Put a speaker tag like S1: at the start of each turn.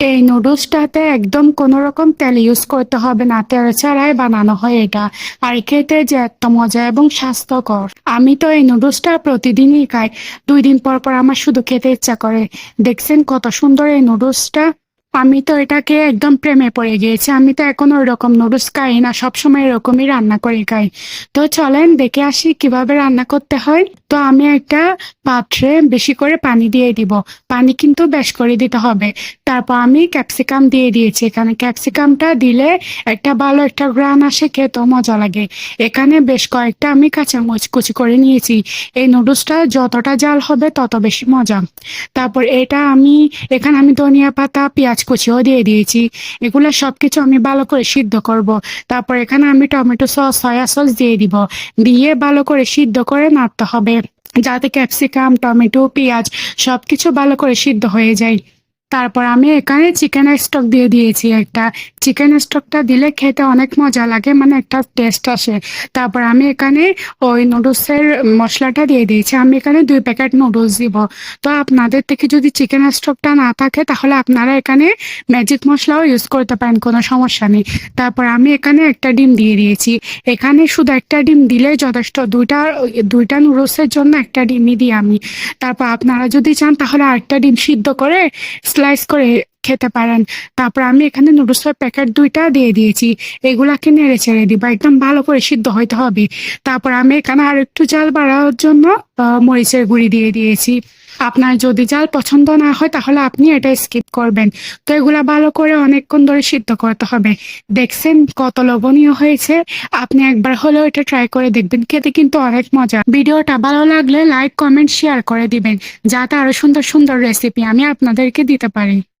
S1: এই নুডলসটাতে একদম কোনো রকম তেল ইউজ করতে হবে না। তেল ছাড়াই বানানো হয় এটা। আর খেতে যে এত মজা এবং স্বাস্থ্যকর। আমি তো এই নুডলসটা প্রতিদিনই খাই। দুই দিন পর পর আমার শুধু খেতে ইচ্ছা করে। দেখছেন কত সুন্দর এই নুডলসটা আমি তো এটাকে একদম প্রেমে পড়ে গিয়েছি। আমি তো এখন ওই রকম নুডলস খাই না, সবসময় এরকমই রান্না করে খাই। তো চলেন দেখে আসি কীভাবে রান্না করতে হয়। তো আমি একটা পাত্রে বেশি করে পানি দিয়ে দিব। পানি কিন্তু বেশ করে দিতে হবে। তারপর আমি ক্যাপসিকাম দিয়ে দিয়েছি। এখানে ক্যাপসিকামটা দিলে একটা ভালো একটা গ্রান আসে, খেতেও মজা লাগে। এখানে বেশ কয়েকটা আমি কাঁচামরিচ কুচি করে নিয়েছি। এই নুডলসটা যতটা জাল হবে তত বেশি মজা। তারপর এটা আমি, এখানে আমি ধনিয়া পাতা, পেঁয়াজ কুচিও দিয়ে দিয়েছি। এগুলো সব কিছু আমি ভালো করে সিদ্ধ করব। তারপর এখানে আমি টমেটো সস, সয়া সস দিয়ে দিব। দিয়ে ভালো করে সিদ্ধ করে নাড়তে হবে। যাতে ক্যাপসিকাম, টমেটো, পেঁয়াজ সবকিছু ভালো করে সিদ্ধ হয়ে যায়। তারপর আমি এখানে চিকেন স্টক দিয়ে দিয়েছি একটা। চিকেন স্টকটা দিলে খেতে অনেক মজা লাগে মানে একটা টেস্ট আসে। তারপর আমি এখানে ওই নুডলসের মশলাটা দিয়ে দিয়েছি। আমি এখানে দুই প্যাকেট নুডলস দিব। তো আপনাদের থেকে যদি চিকেন স্টকটা না থাকে, তাহলে আপনারা এখানে ম্যাজিক মশলাও ইউজ করতে পারেন, কোনো সমস্যা নেই। তারপর আমি এখানে একটা ডিম দিয়ে দিয়েছি। এখানে শুধু একটা ডিম দিলে যথেষ্ট। দুইটা দুইটা নুডলসের জন্য একটা ডিমই দিই আমি। তারপর আপনারা যদি চান, তাহলে আরেকটা ডিম সিদ্ধ করে স্লাইস করে খেতে পারেন। তারপর আমি এখানে নুডলসের প্যাকেট দুইটা দিয়ে দিয়েছি। এগুলাকে নেড়ে ছেড়ে দিব, একদম ভালো করে সিদ্ধ হইতে হবে। তারপর আমি এখানে আর একটু জাল বাড়ানোর জন্য মরিচের গুঁড়ি দিয়ে দিয়েছি। আপনার যদি জাল পছন্দ না হয়, তাহলে আপনি এটা স্কিপ করবেন। তো এগুলা ভালো করে অনেকক্ষণ ধরে সিদ্ধ করতে হবে। দেখছেন কত লবণীয় হয়েছে? আপনি একবার হলেও এটা ট্রাই করে দেখবেন। খেতে কিন্তু অনেক মজা। ভিডিওটা ভালো লাগলে লাইক কমেন্ট শেয়ার করে দিবেন। যাতে আরও সুন্দর সুন্দর রেসিপি আমি আপনাদেরকে দিতে পারি।